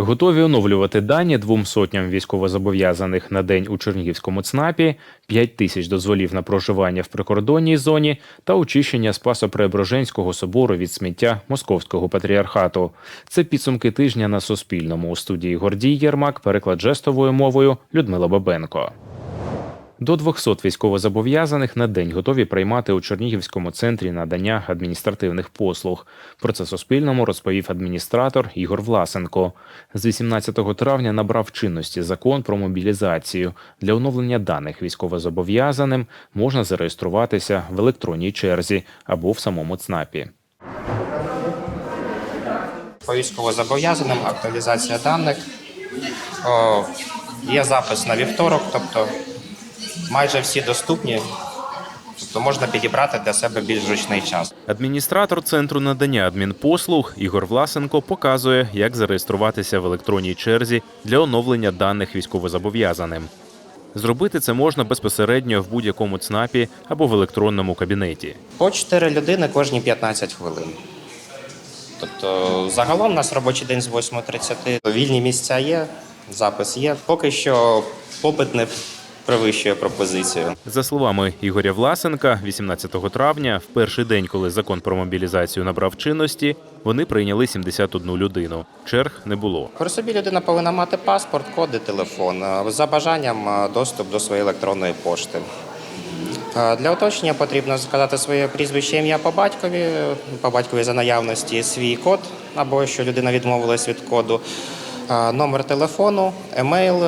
Готові оновлювати дані двом сотням військовозобов'язаних на день у Чернігівському ЦНАПі, 5 тисяч дозволів на проживання в прикордонній зоні та очищення Спасо-Преображенського собору від сміття Московського патріархату. Це підсумки тижня на Суспільному. У студії Гордій Єрмак, переклад жестовою мовою Людмила Бабенко. До 200 військовозобов'язаних на день готові приймати у Чернігівському центрі надання адміністративних послуг. Про це Суспільному розповів адміністратор Ігор Власенко. З 18 травня набрав чинності закон про мобілізацію. Для оновлення даних військовозобов'язаним можна зареєструватися в електронній черзі або в самому ЦНАПі. По військовозобов'язаним актуалізація даних. О, є запис на вівторок, тобто майже всі доступні, тобто можна підібрати для себе більш зручний час. Адміністратор центру надання адмінпослуг Ігор Власенко показує, як зареєструватися в електронній черзі для оновлення даних військовозобов'язаним. Зробити це можна безпосередньо в будь-якому ЦНАПі або в електронному кабінеті. По 4 людини кожні 15 хвилин. Тобто загалом у нас робочий день з 8.30. Вільні місця є, запис є. Поки що попит не перевищує пропозицію. За словами Ігоря Власенка, 18 травня, в перший день, коли закон про мобілізацію набрав чинності, вони прийняли 71 людину. Черг не було. При собі людина повинна мати паспорт, коди, телефон. Е, За бажанням е, доступ до своєї електронної пошти. Е, Для уточнення потрібно сказати своє прізвище, ім'я по батькові, по батькові за наявності свій код, або що людина відмовилась від коду, номер телефону, емейл,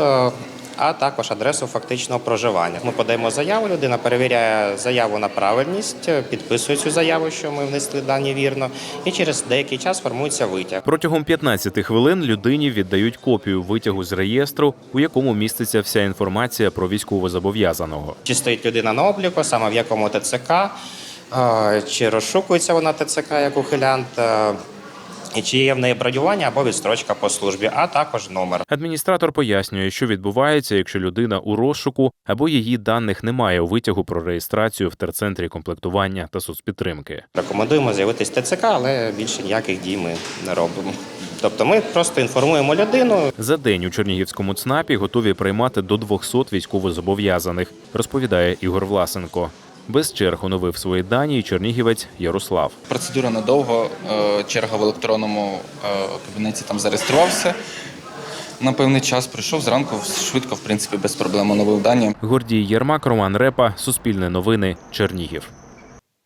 а також адресу фактичного проживання. Ми подаємо заяву, людина перевіряє заяву на правильність, підписує цю заяву, що ми внесли дані вірно, і через деякий час формується витяг. Протягом 15 хвилин людині віддають копію витягу з реєстру, у якому міститься вся інформація про військовозобов'язаного. Чи стоїть людина на обліку, саме в якому ТЦК, е, чи розшукується вона ТЦК як ухилянт, е, і чи є в неї бронювання або відстрочка по службі, а також номер. Адміністратор пояснює, що відбувається, якщо людина у розшуку або її даних немає у витягу про реєстрацію в терцентрі комплектування та соцпідтримки. Рекомендуємо з'явитись ТЦК, але більше ніяких дій ми не робимо. Тобто ми просто інформуємо людину, За день у Чернігівському ЦНАПі готові приймати до 200 військовозобов'язаних, розповідає Ігор Власенко. Без черг оновив свої дані і чернігівець Ярослав. Процедура недовго. е, Черга в електронному е, кабінеті там зареєструвався. На певний час прийшов зранку швидко, в принципі, без проблем оновив дані. Гордій Єрмак, Роман Репа, Суспільне новини, Чернігів.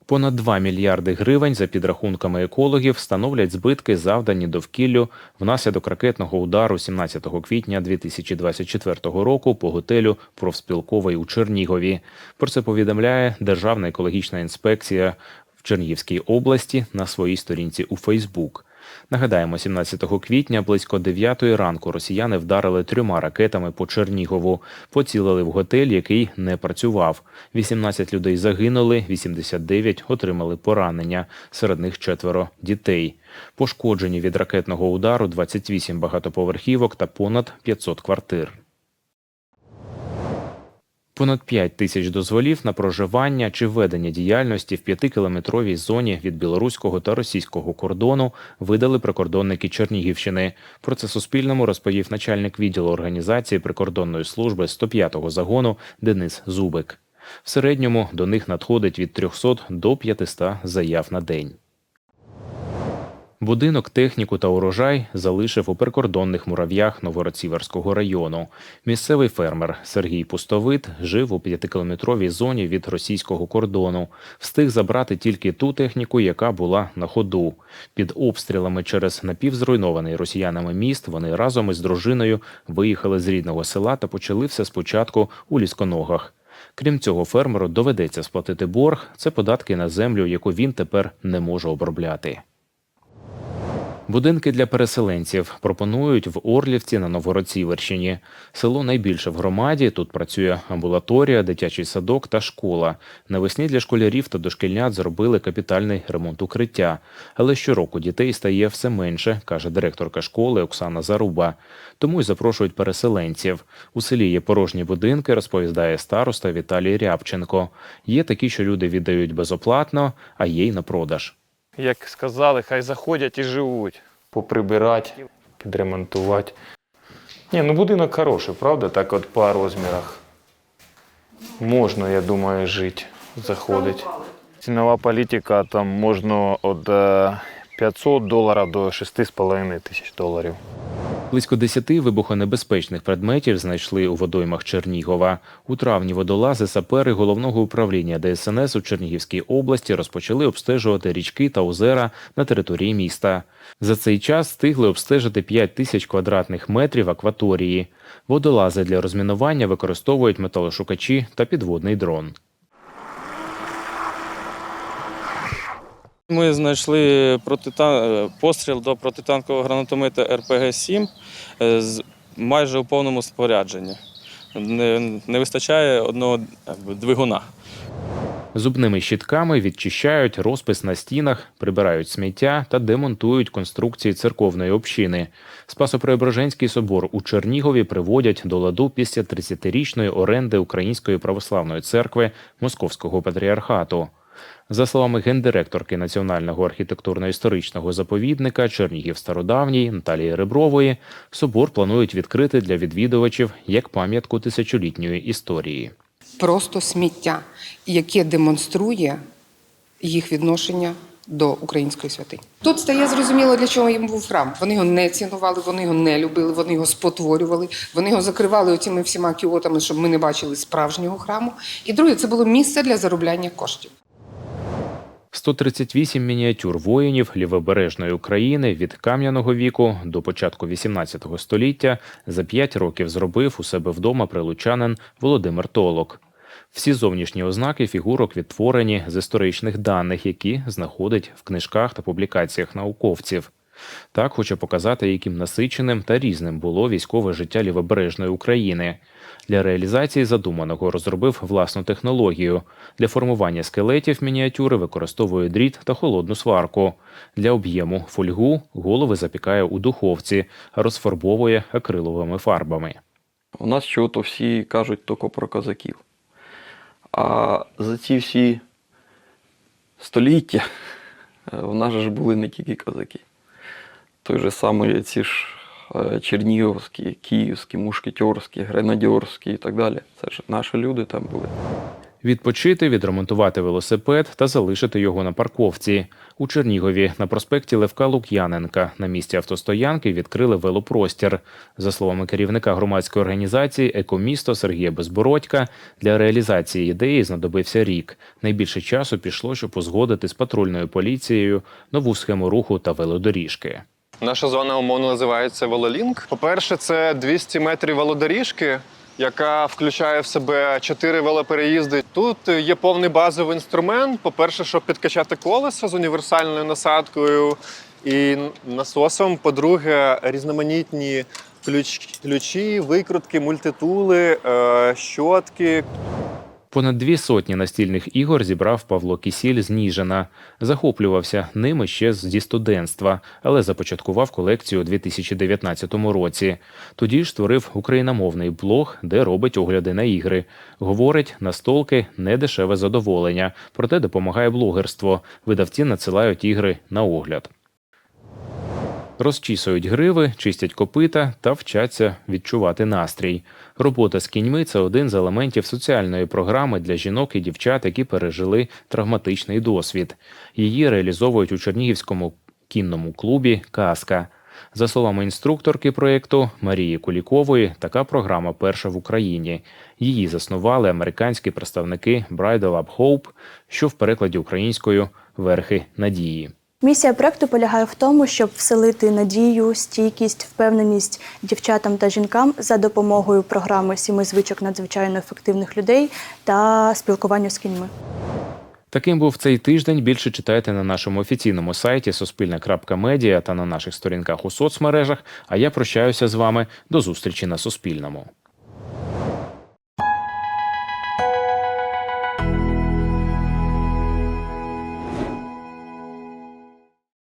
Понад 2 мільярди гривень за підрахунками екологів становлять збитки, завдані довкіллю внаслідок ракетного удару 17 квітня 2024 року по готелю Профспілковий у Чернігові. Про це повідомляє Державна екологічна інспекція в Чернігівській області на своїй сторінці у Фейсбук. Нагадаємо, 17 квітня близько 9 ранку росіяни вдарили трьома ракетами по Чернігову, поцілили в готель, який не працював. 18 людей загинули, 89 отримали поранення. Серед них четверо дітей. Пошкоджені від ракетного удару 28 багатоповерхівок та понад 500 квартир. Понад 5 тисяч дозволів на проживання чи ведення діяльності в п'ятикілометровій зоні від білоруського та російського кордону видали прикордонники Чернігівщини. Про це Суспільному розповів начальник відділу організації прикордонної служби 105-го загону Денис Зубик. В середньому до них надходить від 300 до 500 заяв на день. Будинок, техніку та урожай залишив у прикордонних мурав'ях Новгород-Сіверського району. Місцевий фермер Сергій Пустовит жив у п'ятикілометровій зоні від російського кордону. Встиг забрати тільки ту техніку, яка була на ходу. Під обстрілами через напівзруйнований росіянами міст вони разом із дружиною виїхали з рідного села та почали все спочатку у лісконогах. Крім цього, фермеру доведеться сплатити борг. Це податки на землю, яку він тепер не може обробляти. Будинки для переселенців пропонують в Орлівці на Новгород-Сіверщині. Село найбільше в громаді. Тут працює амбулаторія, дитячий садок та школа. Навесні для школярів та дошкільнят зробили капітальний ремонт укриття. Але щороку дітей стає все менше, каже директорка школи Оксана Заруба. Тому й запрошують переселенців. У селі є порожні будинки, розповідає староста Віталій Рябченко. Є такі, що люди віддають безоплатно, а є й на продаж. Як сказали, хай заходять і живуть. поприбирати, підремонтувати. Ні, ну будинок хороший, правда? Так от по розмірах. Можна, я думаю, жити, заходить. Цінова політика там можна від е, 500 доларів до 6,5 тисяч доларів. Близько десяти вибухонебезпечних предметів знайшли у водоймах Чернігова. У травні водолази сапери головного управління ДСНС у Чернігівській області розпочали обстежувати річки та озера на території міста. За цей час встигли обстежити 5 тисяч квадратних метрів акваторії. Водолази для розмінування використовують металошукачі та підводний дрон. Ми знайшли протитан... е, постріл до протитанкового гранатомета РПГ-7 е, з майже у повному спорядженні. Не, не вистачає одного двигуна. Зубними щітками відчищають розпис на стінах, прибирають сміття та демонтують конструкції церковної общини. Спасо-Преображенський собор у Чернігові приводять до ладу після 30-річної оренди Української православної церкви Московського патріархату. За словами гендиректорки Національного архітектурно-історичного заповідника Чернігів Стародавній Наталії Ребрової, собор планують відкрити для відвідувачів як пам'ятку тисячолітньої історії. просто сміття, яке демонструє їх відношення до української святині. Тут стає зрозуміло, для чого їм був храм. Вони його не цінували, вони його не любили, вони його спотворювали, вони його закривали оцими всіма кіотами, щоб ми не бачили справжнього храму. І друге, це було місце для заробляння коштів. 138 мініатюр воїнів лівобережної України від кам'яного віку до початку 18 століття за 5 років зробив у себе вдома прилучанин Володимир Толок. Всі зовнішні ознаки фігурок відтворені з історичних даних, які знаходить в книжках та публікаціях науковців. Так хоче показати, яким насиченим та різним було військове життя лівобережної України. Для реалізації задуманого розробив власну технологію. Для формування скелетів мініатюри використовує дріт та холодну сварку. Для об'єму фольгу голови запікає у духовці, розфарбовує акриловими фарбами. У нас чого-то всі кажуть тільки про козаків. А за ці всі століття е, в нас ж були не тільки козаки. Той же самий ці ж е, чернігівські, київські, мушкетерські, гренадьорські і так далі. Це ж наші люди там були. Відпочити, відремонтувати велосипед та залишити його на парковці. У Чернігові на проспекті Левка Лук'яненка на місці автостоянки відкрили велопростір. За словами керівника громадської організації Екомісто Сергія Безбородька, для реалізації ідеї знадобився рік. Найбільше часу пішло, щоб узгодити з патрульною поліцією нову схему руху та велодоріжки. Наша зона умовно називається Велолінк. По-перше, це 200 метрів велодоріжки, яка включає в себе чотири велопереїзди. Тут є повний базовий інструмент. По-перше, щоб підкачати колеса з універсальною насадкою і насосом. По-друге, різноманітні ключ- ключі, викрутки, мультитули, е, щотки, Понад дві сотні настільних ігор зібрав Павло Кісіль з Ніжина. Захоплювався ними ще зі студентства, але започаткував колекцію у 2019 році. Тоді ж створив україномовний блог, де робить огляди на ігри. Говорить, настолки не дешеве задоволення, проте допомагає блогерство. Видавці надсилають ігри на огляд. Розчісують гриви, чистять копита та вчаться відчувати настрій. Робота з кіньми це один з елементів соціальної програми для жінок і дівчат, які пережили травматичний досвід. Її реалізовують у Чернігівському кінному клубі Казка. За словами інструкторки проєкту Марії Кулікової, така програма перша в Україні. Її заснували американські представники Bridal Up Hope, що в перекладі українською верхи надії. Місія проекту полягає в тому, щоб вселити надію, стійкість, впевненість дівчатам та жінкам за допомогою програми Сіми звичок надзвичайно ефективних людей та спілкування з кіньми. Таким був цей тиждень. Більше читайте на нашому офіційному сайті Суспільне.Медіа та на наших сторінках у соцмережах. А я прощаюся з вами до зустрічі на Суспільному.